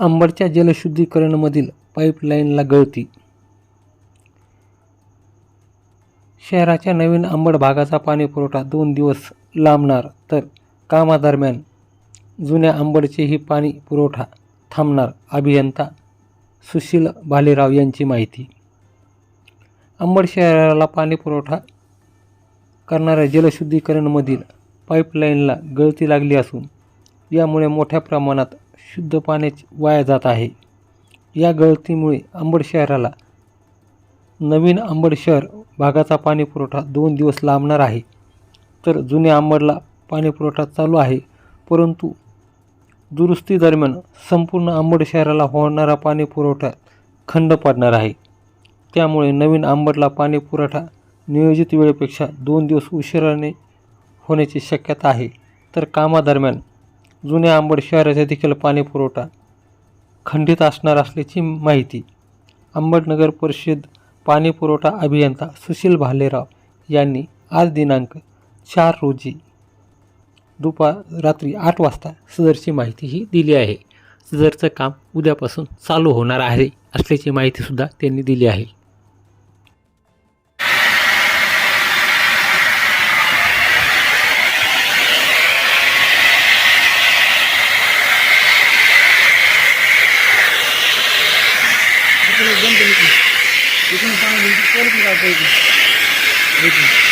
अंबडच्या जलशुद्धीकरणमधील पाईपलाईनला गळती. शहराच्या नवीन अंबड भागाचा पाणीपुरवठा दोन दिवस लांबणार तर कामादरम्यान जुन्या अंबडचेही पाणी पुरवठा थांबणार अभियंता सुशील भालेराव यांची माहिती. अंबड शहराला पाणीपुरवठा करणाऱ्या जलशुद्धीकरणमधील पाईपलाईनला गळती लागली असून यामुळे मोठ्या प्रमाणात शुद्ध पाण्याचे वाया जात आहे. या गळतीमुळे अंबड शहराला नवीन अंबड शहर भागाचा पाणीपुरवठा दोन दिवस लांबणार आहे. तर जुन्या अंबडला पाणीपुरवठा चालू आहे. परंतु दुरुस्ती दरम्यान संपूर्ण अंबड शहराला होणारा पाणीपुरवठा खंड पडणार आहे. त्यामुळे नवीन आंबडला पाणीपुरवठा नियोजित वेळेपेक्षा दोन दिवस उशिराने होण्याची शक्यता आहे. तर कामादरम्यान जुन्या आंबड शहराचा देखील पाणीपुरवठा खंडित असणार असल्याची माहिती. आंबडनगर परिषद पाणीपुरवठा अभियंता सुशील भालेराव यांनी आज दिनांक चार रोजी दुपार रात्री आठ वाजता सदरची माहिती ही दिली आहे. सदरचं काम उद्यापासून चालू होणार आहे असल्याची माहितीसुद्धा त्यांनी दिली आहे. इकडे पाणी परत काय पाहिजे